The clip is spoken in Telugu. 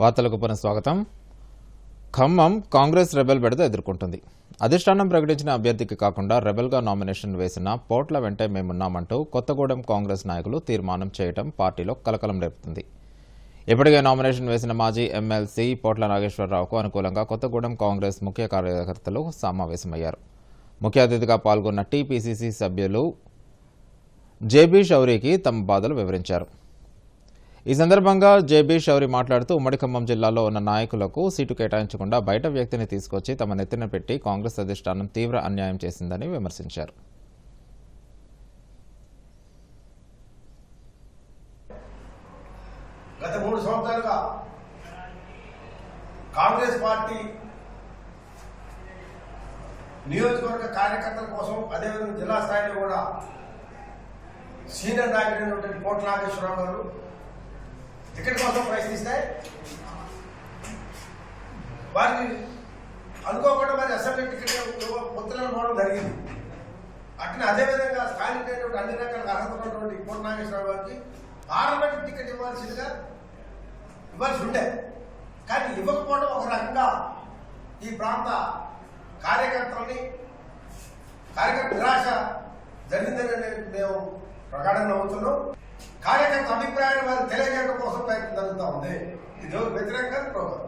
వార్తలకు పునఃస్వాగతం ఖమ్మం కాంగ్రెస్ రెబెల్ బెడద ఎదుర్కొంటుంది. అధిష్టానం ప్రకటించిన అభ్యర్థికి కాకుండా రెబెల్గా నామినేషన్ వేసిన పోట్ల వెంటే మేమున్నామంటూ కొత్తగూడెం కాంగ్రెస్ నాయకులు తీర్మానం చేయడం పార్టీలో కలకలం రేపుతుంది. ఇప్పటికే నామినేషన్ వేసిన మాజీ ఎమ్మెల్సీ పోట్ల నాగేశ్వరరావుకు అనుకూలంగా కొత్తగూడెం కాంగ్రెస్ ముఖ్య కార్యకర్తలు సమావేశమయ్యారు. ముఖ్య అతిథిగా పాల్గొన్న టీపీసీసీ సభ్యులు జేబీ షౌరీకి తమ బాధలు వివరించారు. ఈ సందర్భంగా జేబీ షౌరి మాట్లాడుతూ ఉమ్మడి ఖమ్మం జిల్లాలో ఉన్న నాయకులకు సీటు కేటాయించకుండా బయట వ్యక్తిని తీసుకొచ్చి తమ నెత్తిన పెట్టి కాంగ్రెస్ అధిష్టానం తీవ్ర అన్యాయం చేసిందని విమర్శించారు. గత మూడు సంవత్సరాలుగా కాంగ్రెస్ పార్టీ నియోజకవర్గ కార్యకర్తల కోసం అదేవిధంగా జిల్లా స్థాయిలో కూడా సీనియర్ నాయకుడైనటువంటి కోట నాగేశ్వరరావు గారు టికెట్ కోసం ప్రయత్నిస్తే వారిని అనుకోకుండా మరి అసెంబ్లీ టికెట్ పొత్తులను పోవడం జరిగింది. అట్లా అదేవిధంగా స్థానికైనటువంటి అన్ని రకాల అర్హత ఉన్నటువంటి కోట నాగేశ్వరరావు గారికి పార్లమెంట్ టికెట్ ఇవ్వాల్సిందిగా ఇవ్వాల్సి ఉండే. కానీ ఇవ్వకపోవడం ఒక రకంగా ఈ ప్రాంత కార్యకర్తలని కార్యకర్త నిరాశ జరిగిందని మేము ప్రగాఢంగా అవుతున్నాం కార్యకర్త అభిప్రాయాన్ని వారు తెలియజేయడం కోసం ఉంది ఇది ఎవరు వ్యతిరేకంగా ప్రోగ్రాం